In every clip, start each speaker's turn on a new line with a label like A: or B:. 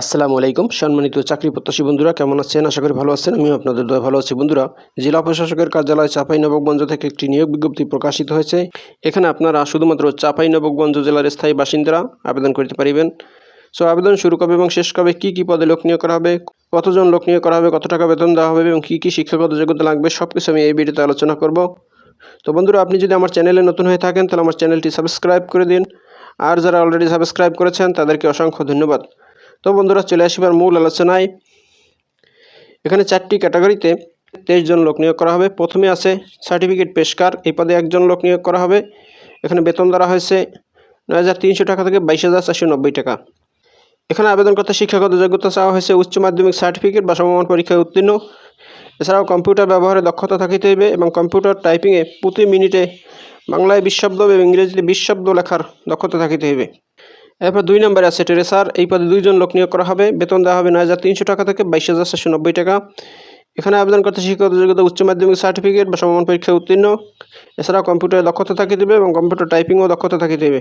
A: আসসালামু আলাইকুম। সম্মানিত চাকরি প্রত্যাশী বন্ধুরা, কেমন আছেন? আশা করি ভালো আছেন। আমিও আপনাদের দয় ভালো আছি। বন্ধুরা, জেলা প্রশাসকের কার্যালয় চাপাই নবগঞ্জ থেকে একটি নিয়োগ বিজ্ঞপ্তি প্রকাশিত হয়েছে। এখানে আপনারা শুধুমাত্র চাপাই নবগঞ্জ জেলার স্থায়ী বাসিন্দারা আবেদন করতে পারিবেন। সো, আবেদন শুরু কবে এবং শেষ কবে, কী কী পদে লোক নিয়োগ করা হবে, কতজন লোক নিয়োগ করা হবে, কত টাকা বেতন দেওয়া হবে এবং কী কী শিক্ষাগত যোগ্যতা লাগবে সব কিছু আমি এই ভিডিওতে আলোচনা করব। তো, বন্ধুরা, আপনি যদি আমার চ্যানেলে নতুন হয়ে থাকেন, তাহলে আমার চ্যানেলটি সাবস্ক্রাইব করে দিন। আর যারা অলরেডি সাবস্ক্রাইব করেছেন, তাদেরকে অসংখ্য ধন্যবাদ। তো বন্ধুরা চলে আসিবার মূল আলোচনায়। এখানে চারটি ক্যাটাগরিতে তেইশ জন লোক নিয়োগ করা হবে। প্রথমে আছে সার্টিফিকেট পেশকার, এই পদে একজন লোক নিয়োগ করা হবে। এখানে বেতন ধরা হয়েছে নয় হাজার তিনশো টাকা থেকে বাইশ হাজার চারশো নব্বই টাকা। এখানে আবেদন করতে শিক্ষাগত যোগ্যতা চাওয়া হয়েছে উচ্চ মাধ্যমিক সার্টিফিকেট বা সমমান পরীক্ষায় উত্তীর্ণ। এছাড়াও কম্পিউটার ব্যবহারে দক্ষতা থাকিতে হইবে এবং কম্পিউটার টাইপিংয়ে প্রতি মিনিটে বাংলায় বিশ শব্দ এবং ইংরেজিতে বিশ শব্দ লেখার দক্ষতা থাকিতে হইবে। এরপর দুই নম্বরে আছে টেরেসার। এই পদে দুইজন লোক নিয়োগ করা হবে। বেতন দেওয়া হবে নয় হাজার তিনশো টাকা থেকে বাইশ হাজার চারশো নব্বই টাকা। এখানে আবেদন করতে শিক্ষাগত যোগ্যতা, উচ্চ মাধ্যমিক সার্টিফিকেট বা সমমান পরীক্ষায় উত্তীর্ণ। এছাড়াও কম্পিউটারে দক্ষতা থাকিতে দেবে এবং কম্পিউটার টাইপিংও দক্ষতা থাকিতে দেবে।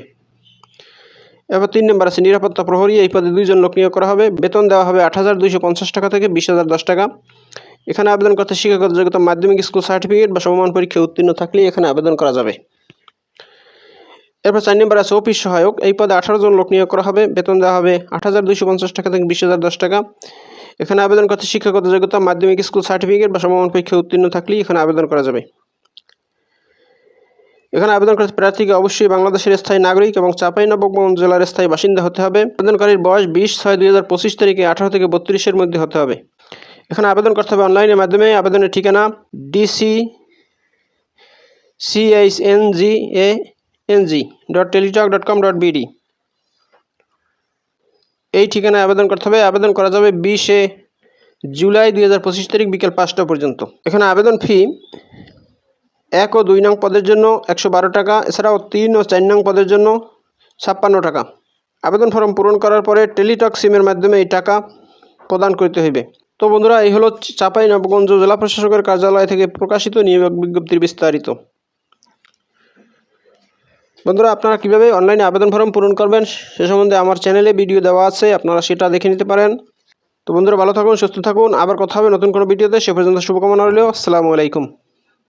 A: এরপর তিন নম্বর আছে নিরাপত্তা প্রহরী। এই পদে দুইজন লোক নিয়োগ করা হবে। বেতন দেওয়া হবে আট হাজার দুইশো পঞ্চাশ টাকা থেকে বিশ হাজার দশ টাকা। এখানে আবেদন করতে শিক্ষাগত যোগ্যতা, মাধ্যমিক স্কুল সার্টিফিকেট বা সমমান পরীক্ষায় উত্তীর্ণ থাকলেই এখানে আবেদন করা যাবে। এরপর চার নম্বর আছে অফিস সহায়ক। এই পদে আঠারো জন লোক নিয়োগ করা হবে। বেতন দেওয়া হবে আট হাজার দুইশো পঞ্চাশ টাকা থেকে বিশ হাজার দশ টাকা। এখানে আবেদন করতে শিক্ষাগত যোগ্যতা, মাধ্যমিক স্কুল সার্টিফিকেট বা সমমান পরীক্ষায় উত্তীর্ণ থাকলেই এখানে আবেদন করা যাবে। এখানে আবেদন করতে প্রার্থীকে অবশ্যই বাংলাদেশের স্থায়ী নাগরিক এবং চাপাই নবগঞ্জ জেলার স্থায়ী বাসিন্দা হতে হবে। আবেদনকারীর বয়স বিশ ছয় দুই হাজার পঁচিশ তারিখে আঠারো থেকে বত্রিশের মধ্যে হতে হবে। এখানে আবেদন করতে হবে অনলাইনের মাধ্যমে। আবেদনের ঠিকানা DC CH N G A NG dot Teletalk dot com dot BD এই ঠিকানায় আবেদন করতে হবে। আবেদন করা যাবে বিশে জুলাই দুই হাজার পঁচিশ তারিখ বিকেল পাঁচটা পর্যন্ত। এখানে আবেদন ফি এক ও দুই নং পদের জন্য একশো বারো টাকা, এছাড়াও তিন ও চার নং পদের জন্য ছাপ্পান্ন টাকা। আবেদন ফর্ম পূরণ করার পরে টেলিটক সিমের মাধ্যমে এই টাকা প্রদান করতে হইবে। তো বন্ধুরা, এই হলো চাপাই নবগঞ্জ জেলা প্রশাসকের কার্যালয় থেকে প্রকাশিত নিয়োগ বিজ্ঞপ্তির বিস্তারিত। বন্ধুরা, আপনারা কীভাবে অনলাইনে আবেদন ফর্ম পূরণ করবেন সে সম্বন্ধে আমার চ্যানেলে ভিডিও দেওয়া আছে, আপনারা সেটা দেখে নিতে পারেন। তো বন্ধুরা, ভালো থাকুন, সুস্থ থাকুন, আবার কথা হবে নতুন কোনো ভিডিওতে, সে পর্যন্ত শুভকামনা রইল, আসসালামু আলাইকুম।